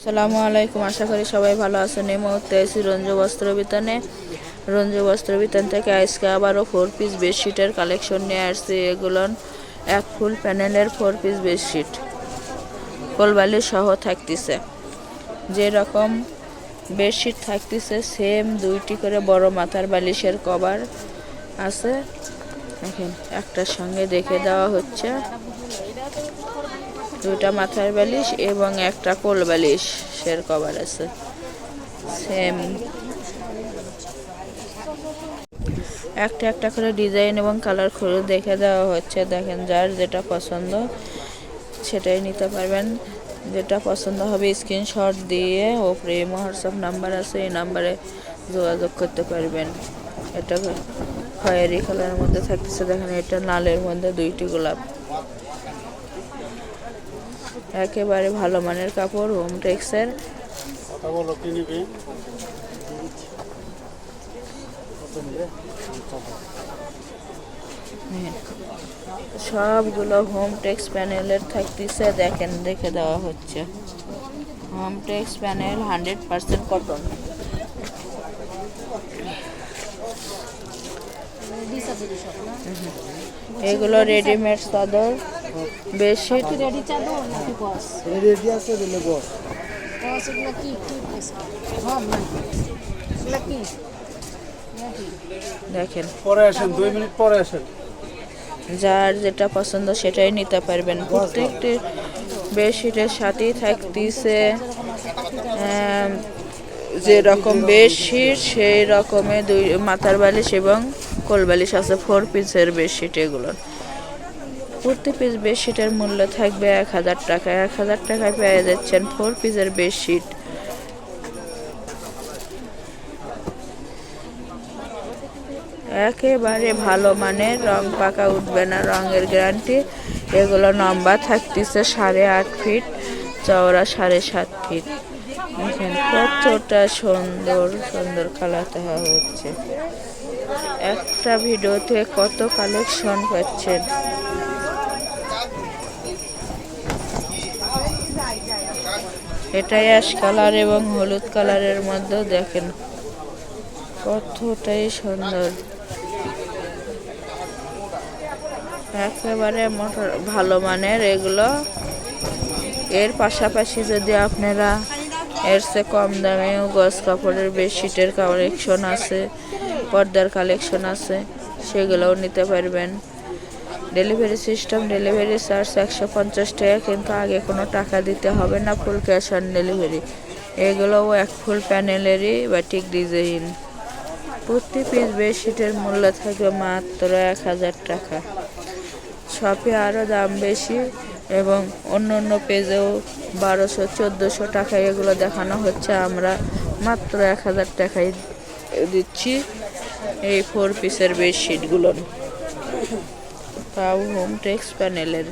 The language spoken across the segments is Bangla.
আসসালামু আলাইকুম, আশা করি সবাই ভালো আছেন। এই মুহূর্তে এসি রঞ্জু বস্ত্র বিতানে। রঞ্জু বস্ত্র বিতান থেকে আজকে আবারও ফোর পিস বেডশিটের কালেকশন নিয়ে আসছি। এগুলো এক ফুল প্যানেলের ফোর পিস বেডশিট কোলবালি সহ থাকতেছে। যেরকম বেডশিট থাকতেছে সেম দুইটি করে বড় মাথার বালিশের কভার আছে। দেখেন, একটার সঙ্গে দেখে দেওয়া হচ্ছে। দুটা মাথার বালিশ এবং একটা কোল বালিশের কভার আছে। সেম একটা একটা করে ডিজাইন এবং কালার খুলে দেখে দেওয়া হচ্ছে। দেখেন, যার যেটা পছন্দ সেটাই নিতে পারবেন। যেটা পছন্দ হবে স্ক্রিনশট দিয়ে ওপরে হোয়াটসঅ্যাপ নাম্বার আছে, এই নাম্বারে যোগাযোগ করতে পারবেন। এটা খয়েরি কালারের মধ্যে থাকতেছে। দেখেন, এটা লালের মধ্যে দুইটি গোলাপ। একেবারে ভালো মানের কাপড় হোম টেক্সের কত নিবে? সবগুলো হোম টেক্স প্যানেলের থাকতেছে দেখেন দেখে দেওয়া হচ্ছে। Home tex panel hundred percent cotton এগুলো রেডিমেড চাদর। বেডশিট রেডি চাদর নাকি বস রেডি আছে দিলে বস বস এগুলো কি? কি নাকি এগুলো কি? দেখেন। পরে আসেন দুই মিনিট পরে আসেন। যার যেটা পছন্দ সেটাই নিতে পারবেন। প্রত্যেকটি বেডশিটের সাথেই থাকতেছে যে রকম বেডশিট সেই রকমের দুই মাথার বালিশ এবং কোল বালিশ আছে ফোর পিসের বেডশিট এগুলো প্রতি পিস বেডশিটের মূল্য থাকবে এক হাজার টাকা। এক হাজার টাকায় পেয়ে যাচ্ছেন ফোর পিসের বেডশিট একেবারে ভালো মানের, রং পাকা উঠবে না, রঙের গ্যারান্টি এগুলো লম্বা থাকতেছে সাড়ে আট ফিট চওড়া সাড়ে সাত ফিট দেখেন কতটা সুন্দর সুন্দর কালার দেওয়া হচ্ছে। একটা ভিডিওতে কত কালেকশন পাচ্ছেন? এটা অ্যাশ কালার এবং হলুদ কালারের মধ্যে দেখেন। কতটাই সুন্দর। একেবারে মোটর ভালো মানের এগুলো। এর পাশাপাশি যদি আপনারা এর চেয়ে কম দামেও গজ কাপড়ের বেডশিটের কালেকশন আছে, পর্দার কালেকশন আছে, সেগুলোও নিতে পারবেন। ডেলিভারি সিস্টেম, ডেলিভারি চার্জ একশো পঞ্চাশ টাকা, কিন্তু আগে কোনো টাকা দিতে হবে না, ফুল ক্যাশ অন ডেলিভারি। এগুলোও এক ফুল প্যানেলেরই বাটিক ডিজাইন। প্রতি পিস বেডশিটের মূল্য থাকবে মাত্র এক হাজার টাকা। শপে আরও দাম বেশি এবং অন্য অন্য পেজেও বারোশো, চোদ্দোশো টাকায় এগুলো দেখানো হচ্ছে। আমরা মাত্র এক হাজার টাকায় দিচ্ছি এই ফোর পিসের বেডশিটগুলো। তাও হোম টেক্স প্যানেলের।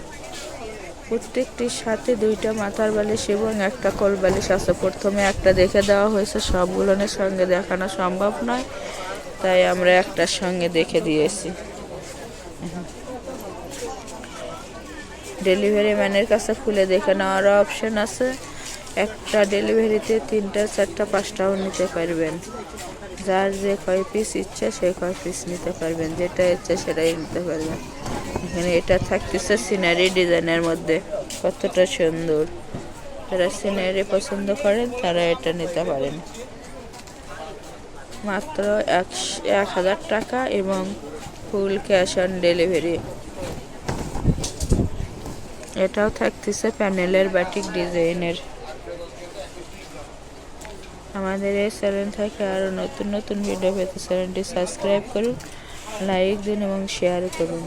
প্রত্যেকটির সাথে দুইটা মাথার বালিশ এবং একটা কোল বালিশ আছে। প্রথমে একটা দেখে দেওয়া হয়েছে, সবগুলোনের সঙ্গে দেখানো সম্ভব নয়, তাই আমরা একটার সঙ্গে দেখে দিয়েছি। ডেলিভারি ম্যানের কাছে খুলে দেখে নেওয়ার অপশন আছে। একটা ডেলিভারিতে তিনটা, চারটা, পাঁচটাও নিতে পারবেন। যার যে কয় পিস ইচ্ছা, সে কয় পিস নিতে পারবেন। যেটা ইচ্ছা সেটাই নিতে পারবেন। এখানে এটা থাকতেছে সিনারি ডিজাইনের মধ্যে। কতটা সুন্দর। যারা সিনারি পছন্দ করেন, তারা এটা নিতে পারেন। মাত্র এক হাজার টাকা এবং ফুল ক্যাশ অন ডেলিভারি। এটাও থাকতেছে প্যানেলের বাটিক ডিজাইনের। আমাদের এই চ্যানেল থেকে আরও নতুন নতুন ভিডিও পেতে চ্যানেলটি সাবস্ক্রাইব করুন, লাইক দিন এবং শেয়ার করুন।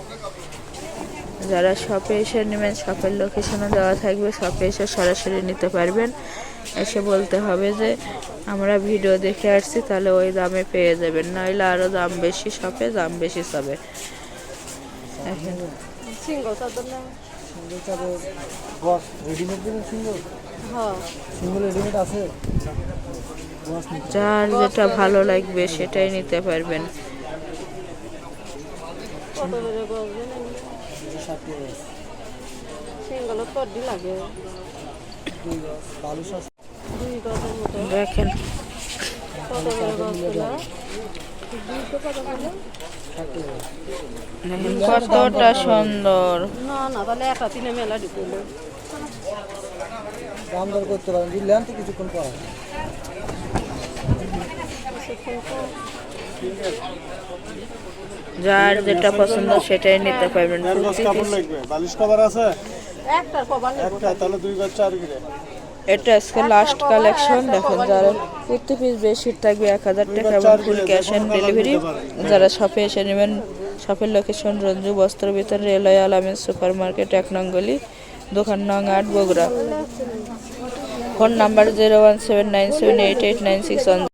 যারা শপে এসে নেবেন শপের লোকেশনও দেওয়া থাকবে। শপে এসে সরাসরি নিতে পারবেন। এসে বলতে হবে যে আমরা ভিডিও দেখে আসছি তাহলে ওই দামে পেয়ে যাবেন। নইলে আরও দাম বেশি শপে দাম বেশি সিঙ্গেল হ্যাঁ। যার যেটা ভালো লাগবে সেটাই নিতে পারবেন। কত করে করবেন ষাট টাকা সিঙ্গল তো লাগে দুই দেখেন কতটা সুন্দর। না না তাহলে একটা তিনে মেলা ঢুকলো দাম দর করতে পারেন দিলেন তো কিছুক্ষণ পর। যার যেটা পছন্দ সেটাই নিতে পারবেন। দেড় গজ কাপড় লাগবে? বালিশ কভার আছে? একটার কবার একটা তাহলে দুই গজ চার গিরে এটা আজকে লাস্ট কালেকশন দেখেন যারা প্রতি পিস বেশি থাকবে এক হাজার টাকা এবং ফুল ক্যাশ অন ডেলিভারি যারা শপে এসে নেবেন শপের লোকেশন রঞ্জু বস্ত্র বিতরণ রেলওয়ে আলামিন সুপার মার্কেট এক নঙ্গলি দোকান নং আট Bogura. Phone number zero one seven nine seven eight eight nine six one